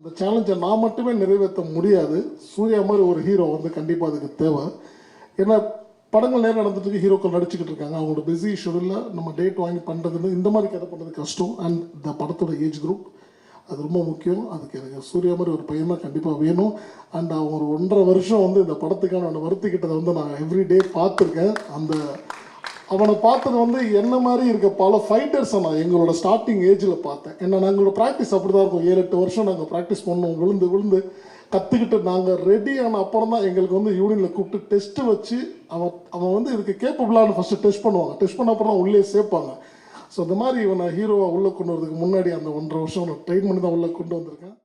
இந்த சேலஞ்சை நான் மட்டுமே நிறைவேற்ற முடியாது. சூர்யா மாதிரி ஒரு ஹீரோ வந்து கண்டிப்பாக அதுக்கு தேவை. ஏன்னா படங்கள் நேரம் நடந்துட்டு ஹீரோக்கள் நடிச்சுக்கிட்டு இருக்காங்க. அவங்களோட பிஸி ஷெடியூலில் நம்ம டேட் வாங்கி பண்ணுறதுன்னு இந்த மாதிரி கதை பண்ணுறது கஷ்டம். அண்ட் இந்த படத்தோட ஏஜ் குரூப் அது ரொம்ப முக்கியம். அதுக்கு எனக்கு சூர்யா மாதிரி ஒரு பையன் கண்டிப்பாக வேணும். அண்ட் அவங்க ஒரு ஒன்றரை வருஷம் வந்து இந்த படத்துக்கான வருத்திக்கிட்டதை வந்து நான் எவ்ரி டே பார்த்துருக்கேன். அந்த அவனை பார்த்தது வந்து என்ன மாதிரி இருக்க பல ஃபைட்டர்ஸை நான் எங்களோட ஸ்டார்டிங் ஏஜில் பார்த்தேன். என்ன நாங்களோட ப்ராக்டிஸ் அப்படி தான் இருக்கும். ஏழு எட்டு வருஷம் நாங்கள் ப்ராக்டிஸ் பண்ணோம். விழுந்து விழுந்து கற்றுக்கிட்டு நாங்கள் ரெடி ஆன அப்புறம் தான் எங்களுக்கு வந்து யூனியனில் கூப்பிட்டு டெஸ்ட்டு வச்சு அவன் அவன் வந்து இதுக்கு கேப்பபிளானு ஃபஸ்ட்டு டெஸ்ட் பண்ணுவாங்க. டெஸ்ட் பண்ண அப்புறம் தான் உள்ளே சேர்ப்பாங்க. ஸோ இந்த மாதிரி இவனை ஹீரோவாக உள்ளே கொண்டு வரதுக்கு முன்னாடி அந்த ஒன்றரை வருஷம் நான் ட்ரெயின் பண்ணி தான் உள்ளே கொண்டு வந்திருக்கேன்.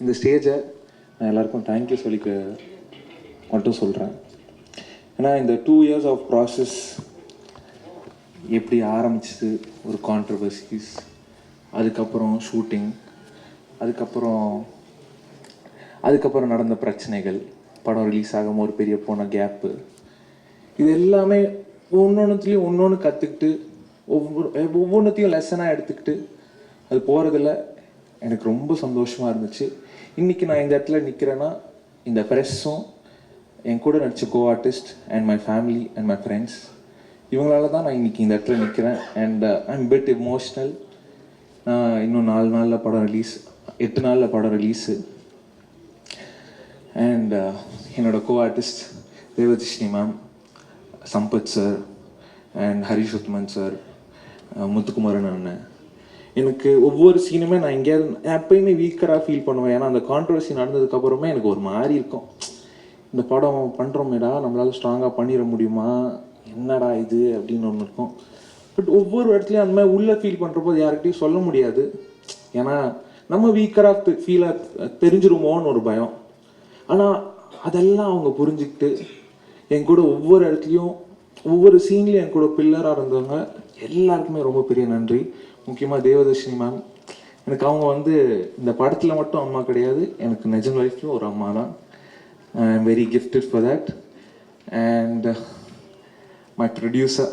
இந்த ஸ்டேஜை நான் எல்லாருக்கும் தேங்க்யூ சொல்லிக்க மட்டும் சொல்கிறேன் ஏன்னா இந்த டூ இயர்ஸ் ஆஃப் ப்ராசஸ் எப்படி ஆரம்பிச்சது? ஒரு கான்ட்ரவர்சிஸ் அதுக்கப்புறம் ஷூட்டிங் அதுக்கப்புறம் அதுக்கப்புறம் நடந்த பிரச்சனைகள் படம் ரிலீஸ் ஆகாமல் ஒரு பெரிய போன கேப்பு இது எல்லாமே ஒன்னொன்னுத்துலேயும் ஒன்று கற்றுக்கிட்டு ஒவ்வொரு ஒவ்வொன்றத்தையும் லெசனாக எடுத்துக்கிட்டு அது போகிறதுல எனக்கு ரொம்ப சந்தோஷமாக இருந்துச்சு. இன்றைக்கி நான் இந்த இடத்துல நிற்கிறேன்னா இந்த ப்ரெஸ்ஸும் என் கூட நடித்த co artist and my family and my friends இவங்களால தான் நான் இன்னைக்கு இந்த இடத்துல நிற்கிறேன் and I am bit emotional இன்னும் நாலு நாளில் படம் ரிலீஸ் எட்டு நாளில் படம் ரிலீஸு அண்ட் என்னோடய co artist Devadarshini ma'am Sampath sir and Harish Uthaman sir uh, Muthukumaran அண்ணன். எனக்கு ஒவ்வொரு சீனுமே நான் எங்கேயாவது எப்பயுமே வீக்கராக ஃபீல் பண்ணுவேன். ஏன்னா அந்த கான்ட்ரவர்சி நடந்ததுக்கப்புறமே எனக்கு ஒரு மாதிரி இருக்கும். இந்த படம் பண்ணுறோமேடா நம்மளால் ஸ்ட்ராங்காக பண்ணிட முடியுமா? என்னடா இது அப்படின்னு ஒன்று இருக்கும். பட் ஒவ்வொரு இடத்துலையும் அந்த மாதிரி உள்ளே ஃபீல் பண்ணுறப்போ யார்கிட்டையும் சொல்ல முடியாது. ஏன்னா நம்ம வீக்கராக ஃபீலாக தெரிஞ்சிருமோன்னு ஒரு பயம். ஆனால் அதெல்லாம் அவங்க புரிஞ்சுக்கிட்டு என் கூட ஒவ்வொரு இடத்துலையும் ஒவ்வொரு சீன்லேயும் என் கூட பில்லராக இருந்தவங்க எல்லாருக்குமே ரொம்ப பெரிய நன்றி. முக்கியமாக தேவதர்ஷினி மேம் எனக்கு அவங்க வந்து இந்த படத்தில் மட்டும் அம்மா கிடையாது. எனக்கு நிஜம் லைஃப்லையும் ஒரு அம்மா தான் I very very for that. That and uh, my producer,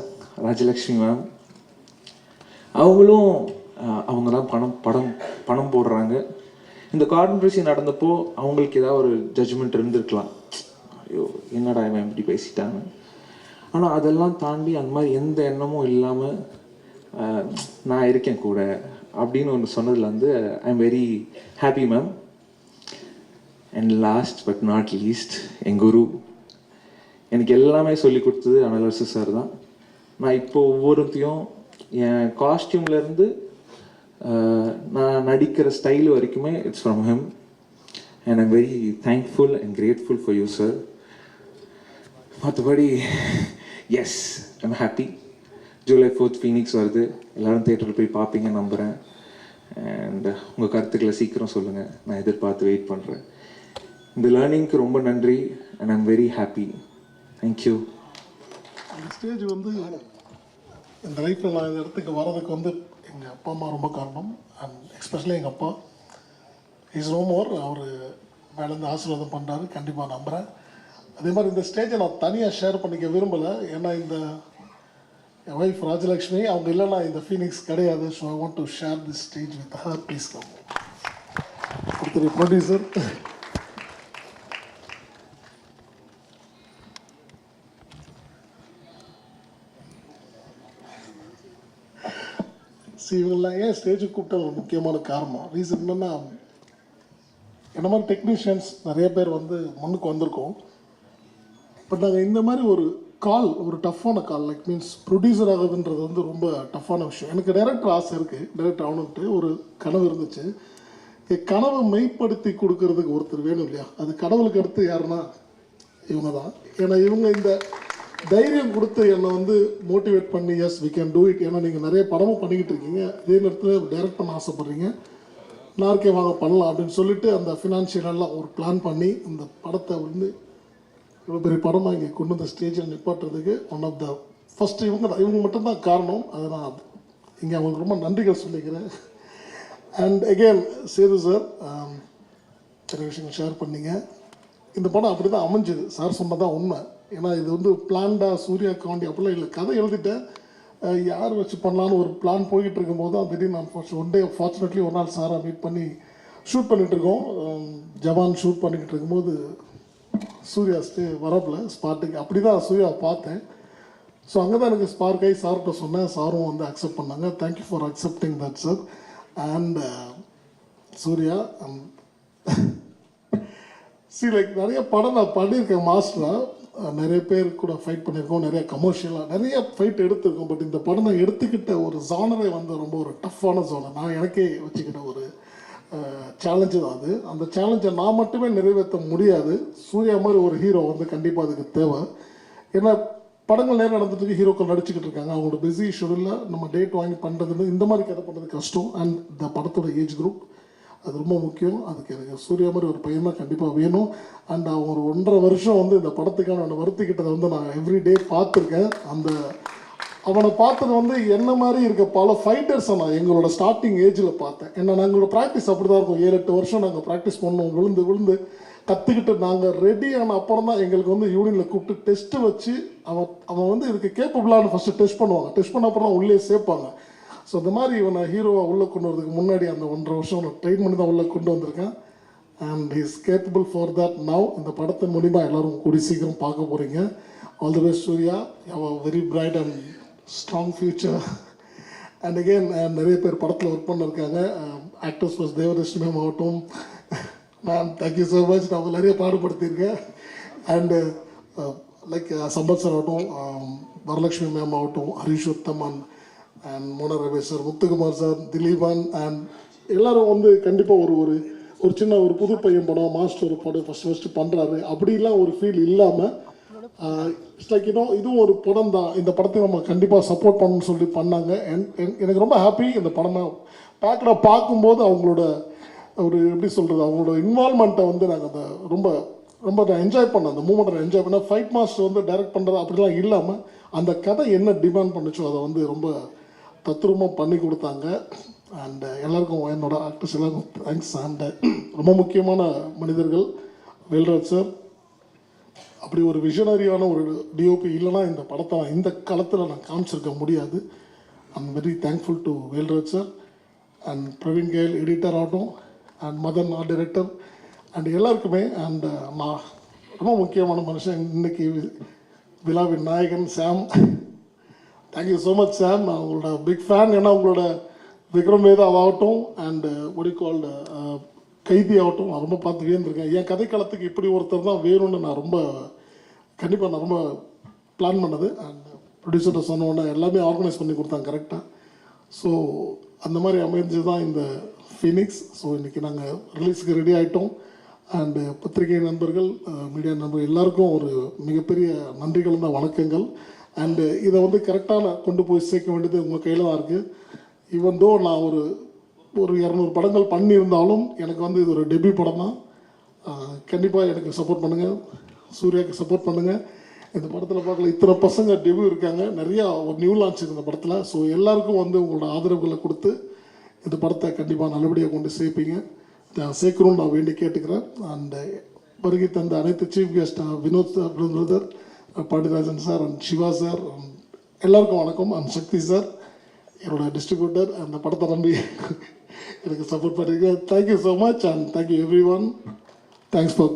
Rajalakshmi ma'am அவங்களும் uh, அவங்க தான் பணம் படம் பணம் போடுறாங்க. இந்த கான்ட்ரவர்சி நடந்தப்போ அவங்களுக்கு ஏதாவது ஒரு ஜட்ஜ்மெண்ட் இருந்திருக்கலாம். ஐயோ என்னடா இவன் இப்படி பேசிட்டாங்க ஆனால் அதெல்லாம் தாண்டி அந்த மாதிரி எந்த எண்ணமும் இல்லாமல் uh, நான் இருக்கேன் கூட அப்படின்னு ஒன்று சொன்னதில் வந்து I am very happy ma'am and last but not least என் குரு. எனக்கு எல்லாமே சொல்லி கொடுத்தது அனலரசு சார் தான். நான் இப்போ ஒவ்வொருத்தையும் என் காஸ்டியூம்லேருந்து நான் நடிக்கிற ஸ்டைல் வரைக்குமே it's from him and I'm very thankful and grateful for you sir மற்றபடி yes I'm happy July fourth Phoenix வருது. எல்லோரும் தேட்டரில் போய் பார்ப்பீங்க நம்புகிறேன் அண்ட் உங்கள் கருத்துக்களை சீக்கிரம் சொல்லுங்கள் நான் எதிர்பார்த்து வெயிட் பண்ணுறேன் இந்த லேர்னிங்க்கு ரொம்ப நன்றி and I'm very happy thank you இந்த ஸ்டேஜ் வந்து இந்த லைஃப்பில் நான் இந்த இடத்துக்கு வர்றதுக்கு வந்து எங்கள் அப்பா அம்மா ரொம்ப காரணம். அண்ட் எஸ்பெஷலி எங்கள் அப்பா. இஸ் நோ மோர் அவர் மேலேருந்து ஆசீர்வாதம் பண்ணுறாரு கண்டிப்பாக நம்புகிறேன் அதே மாதிரி இந்த ஸ்டேஜை நான் தனியாக ஷேர் பண்ணிக்க விரும்பலை. ஏன்னா இந்த என் ஒய்ஃப் ராஜலக்ஷ்மி அவங்க இல்லைனா இந்த ஃபீனிக்ஸ் கிடையாது. So I want to share this stage with her please come ஒருத்தர் ப்ரொடியூசர் ஸோ இவங்கெல்லாம் ஏன் ஸ்டேஜுக்கு கூப்பிட்டது ஒரு முக்கியமான காரணம். ரீசன் என்னென்னா என்ன மாதிரி டெக்னீஷியன்ஸ் நிறைய பேர் வந்து முன்னுக்கு வந்திருக்கோம். பட் நாங்கள் இந்த மாதிரி ஒரு கால் ஒரு டஃப்பான கால் லைக் மீன்ஸ் ப்ரொடியூசர் ஆகுதுன்றது வந்து ரொம்ப டஃப்பான விஷயம். எனக்கு டைரக்டர் ஆசை இருக்குது டைரக்டர் ஆகணுன்ட்டு ஒரு கனவு இருந்துச்சு. என் கனவை மெய்ப்படுத்தி கொடுக்கறதுக்கு ஒருத்தர் வேணும் இல்லையா? அது கடவுளுக்கு அடுத்து யாருன்னா இவங்க தான் ஏன்னா இவங்க இந்த தைரியம் கொடுத்து என்னை வந்து மோட்டிவேட் பண்ணி yes we can do it ஏன்னா நீங்கள் நிறைய படமும் பண்ணிக்கிட்டு இருக்கீங்க. இதே நேரத்தில் டைரக்ட் பண்ண ஆசைப்பட்றீங்க. நார்க்கே வாங்க பண்ணலாம் அப்படின்னு சொல்லிட்டு அந்த ஃபினான்ஷியலெல்லாம் ஒரு பிளான் பண்ணி இந்த படத்தை வந்து இவ்வளோ பெரிய படமாக இங்கே கொண்டு வந்த ஸ்டேஜில் நிப்பாட்டுறதுக்கு ஒன் ஆஃப் த ஃபஸ்ட்டு இவங்க இவங்க மட்டும்தான் காரணம். அதை நான் இங்கே அவங்களுக்கு ரொம்ப நன்றிகள் சொல்லிக்கிறேன். அண்ட் எகெயின் சேது சார் சில விஷயங்கள் ஷேர் பண்ணிங்க. இந்த படம் அப்படி தான் அமைஞ்சுது. சார் சொன்னதான் உண்மை. ஏன்னா இது வந்து பிளான்டா சூர்யா காண்டி அப்படிலாம் இல்லை. கதை எழுதிட்டேன். யார் வச்சு பண்ணலான்னு ஒரு பிளான் போய்கிட்டு இருக்கும்போது தான் திடீர்னு அன்ஃபார்ச்சுனேட் ஒன் டே ஃபார்ச்சுனேட்லி ஒரு நாள் சாரை மீட் பண்ணி ஷூட் பண்ணிட்டு இருக்கோம் ஜவான் ஷூட் பண்ணிக்கிட்டு இருக்கும்போது சூர்யா ஸ்டே வரப்பில் ஸ்பாட்டுக்கு அப்படி தான் சூர்யா பார்த்தேன். ஸோ அங்கே தான் எனக்கு ஸ்பார்க் ஆகி சார்கிட்ட சொன்னேன். சாரும் வந்து அக்செப்ட் பண்ணாங்க. Thank you for accepting that sir and Surya um, C like நிறைய படம் நான் பண்ணியிருக்கேன் மாஸ்டராக நிறைய பேர் கூட ஃபைட் பண்ணியிருக்கோம் நிறைய கமர்ஷியலாக நிறைய ஃபைட் எடுத்திருக்கோம். பட் இந்த படம் நான் எடுத்துக்கிட்ட ஒரு ஜானரே வந்து ரொம்ப ஒரு டஃப்பான ஜோனர் நான் எனக்கே வச்சுக்கிட்ட ஒரு சேலஞ்சு தான் அது. அந்த சேலஞ்சை நான் மட்டுமே நிறைவேற்ற முடியாது. சூர்யா மாதிரி ஒரு ஹீரோ வந்து கண்டிப்பாக அதுக்கு தேவை. ஏன்னா படங்கள் நேரம் நடந்துட்டு ஹீரோக்கள் நடிச்சுக்கிட்டு இருக்காங்க. அவங்களோட பிஸி ஷெடியூலில் நம்ம டேட் வாங்கி பண்ணுறதுன்னு இந்த மாதிரி கதை பண்ணுறது கஷ்டம். அண்ட் இந்த படத்தோட ஏஜ் குரூப் அது ரொம்ப முக்கியம். அதுக்கு எனக்கு சூர்யா மாதிரி ஒரு பையன் தான் கண்டிப்பாக வேணும். அண்ட் அவங்க ஒரு ஒன்றரை வருஷம் வந்து இந்த படத்துக்கான அவனை வருத்திக்கிட்டதை வந்து நான் எவ்ரி டே பார்த்துருக்கேன். அந்த அவனை பார்த்தது வந்து என்ன மாதிரி இருக்க பல ஃபைட்டர்ஸை நான் எங்களோட ஸ்டார்டிங் ஏஜில் பார்த்தேன். ஏன்னா நாங்களோட ப்ராக்டிஸ் அப்படி தான் இருக்கும். ஏழு எட்டு வருஷம் நாங்கள் ப்ராக்டிஸ் பண்ணோம். விழுந்து விழுந்து கற்றுக்கிட்டு நாங்கள் ரெடி ஆன அப்புறம் தான் எங்களுக்கு வந்து யூனியனில் கூப்பிட்டு டெஸ்ட்டு வச்சு அவன் அவன் வந்து இதுக்கு கேப்பபிளானு ஃபஸ்ட்டு டெஸ்ட் பண்ணுவாங்க. டெஸ்ட் பண்ண அப்புறம் தான் உள்ளே சேர்ப்பாங்க. ஸோ இந்த மாதிரி இவனை ஹீரோவை உள்ளே கொண்டு வரதுக்கு முன்னாடி அந்த ஒன்றரை வருஷம் ட்ரெயின் பண்ணி தான் உள்ளே கொண்டு வந்திருக்கேன். And is capable for that now இந்த படத்தின் மூலிமா எல்லோரும் கூடி சீக்கிரம் பார்க்க போகிறீங்க all the best Surya. How very bright and strong future and again நிறைய பேர் படத்தில் ஒர்க் பண்ணிருக்காங்க. ஆக்டர்ஸ் ப்ளஸ் தேவதர்ஷினி மேம் ஆகட்டும். Ma'am thank you so much நான் உங்களை நிறைய பாடுபடுத்தியிருக்கேன். And like uh, uh, Sampath sir ஆகட்டும் um, வரலட்சுமி மேம் ஆகட்டும் ஹரிஷ் உத்தமன் அண்ட் மோன Ramesh sir Muthukumar sir Dileepan and எல்லாரும் வந்து கண்டிப்பாக ஒரு ஒரு ஒரு சின்ன ஒரு புது பையன் படம் மாஸ்டர் ஒரு படம் ஃபஸ்ட் ஃபஸ்ட்டு பண்ணுறாரு அப்படிலாம் ஒரு ஃபீல் இல்லாமல் இட்ஸ் லைக் இன்னும் இதுவும் ஒரு படம் தான். இந்த படத்தை நம்ம கண்டிப்பாக சப்போர்ட் பண்ணணும்னு சொல்லி பண்ணாங்க. எனக்கு ரொம்ப ஹாப்பி இந்த படமாக பேக்கடை பார்க்கும்போது அவங்களோட ஒரு எப்படி சொல்கிறது அவங்களோட இன்வால்மெண்ட்டை வந்து நாங்கள் அதை ரொம்ப ரொம்ப நான் என்ஜாய் பண்ணேன். அந்த மூமெண்ட்டை என்ஜாய் பண்ணேன். ஃபைட் மாஸ்டர் வந்து டைரக்ட் பண்ணுறது அப்படிலாம் இல்லாமல் அந்த கதை என்ன டிமாண்ட் பண்ணுச்சோ அதை வந்து ரொம்ப தத்ரூபம் பண்ணி கொடுத்தாங்க. அண்ட் எல்லாருக்கும் என்னோட ஆக்டர்ஸ் எல்லாருக்கும் தேங்க்ஸ் அண்ட் ரொம்ப முக்கியமான மனிதர்கள் வேல்ராஜ் சார் அப்படி ஒரு விஷனரியான ஒரு டிஓபி இல்லைன்னா இந்த படத்தை இந்த காலத்தில் நான் காமிச்சிருக்க முடியாது. I'm very thankful to Velraj sir and Praveen K L editor ஆகட்டும் and Madhan art director and எல்லாருக்குமே அண்ட் uh, நான் ரொம்ப முக்கியமான மனுஷன். இன்னைக்கு விழாவின் நாயகன் Sam thank you so much sir நான் உங்களோட பிக் ஃபேன் ஏன்னா உங்களோட விக்ரம் வேதா ஆகட்டும் அண்டு ஒடி கால்டு கைதி ஆகட்டும் நான் ரொம்ப பார்த்து வியந்திருக்கேன் என் கதைக்களத்துக்கு இப்படி ஒருத்தர் தான் வேணும்னு நான் ரொம்ப கண்டிப்பாக நான் ரொம்ப பிளான் பண்ணது. அண்ட் ப்ரொடியூசர்கிட்ட uh, சொன்னோன்னே எல்லாமே ஆர்கனைஸ் பண்ணி கொடுத்தாங்க கரெக்டாக ஸோ அந்த மாதிரி அமைஞ்சு தான் இந்த ஃபீனிக்ஸ் ஸோ இன்றைக்கி நாங்கள் ரிலீஸுக்கு ரெடி ஆகிட்டோம் அண்டு uh, பத்திரிகை நண்பர்கள் uh, மீடியா நண்பர்கள் எல்லாருக்கும் ஒரு மிகப்பெரிய நன்றிகள் தான் வணக்கங்கள். அண்டு uh, இதை வந்து கரெக்டாக கொண்டு போய் சேர்க்க வேண்டியது உங்கள் கையில் தான் இருக்குது ஈவன் தோ நான் ஒரு ஒரு இரநூறு படங்கள் பண்ணியிருந்தாலும் எனக்கு வந்து இது ஒரு டெபியூ படம் தான் கண்டிப்பாக எனக்கு சப்போர்ட் பண்ணுங்கள் சூர்யாவுக்கு சப்போர்ட் பண்ணுங்கள் இந்த படத்தில் பார்க்கல இத்தனை பசங்க டெபியூ இருக்காங்க. நிறையா ஒரு நியூ லான்ச் இந்த படத்தில். ஸோ எல்லாருக்கும் வந்து உங்களோட ஆதரவுகளை கொடுத்து இந்த படத்தை கண்டிப்பாக நல்லபடியாக கொண்டு சேர்ப்பீங்க. நான் சேர்க்கணும்னு நான் வேண்டி கேட்டுக்கிறேன். அண்ட் வருகை தந்த அனைத்து chief guest Vinoth brother Pandiarajan sir and Siva sir எல்லாருக்கும் வணக்கம். அண்ட் சக்தி சார் என்னோட டிஸ்ட்ரிபியூட்டர் அந்த படத்தை நம்பி எனக்கு சப்போர்ட் பண்ணிருக்கேன் thank you so much and thank you everyone thanks for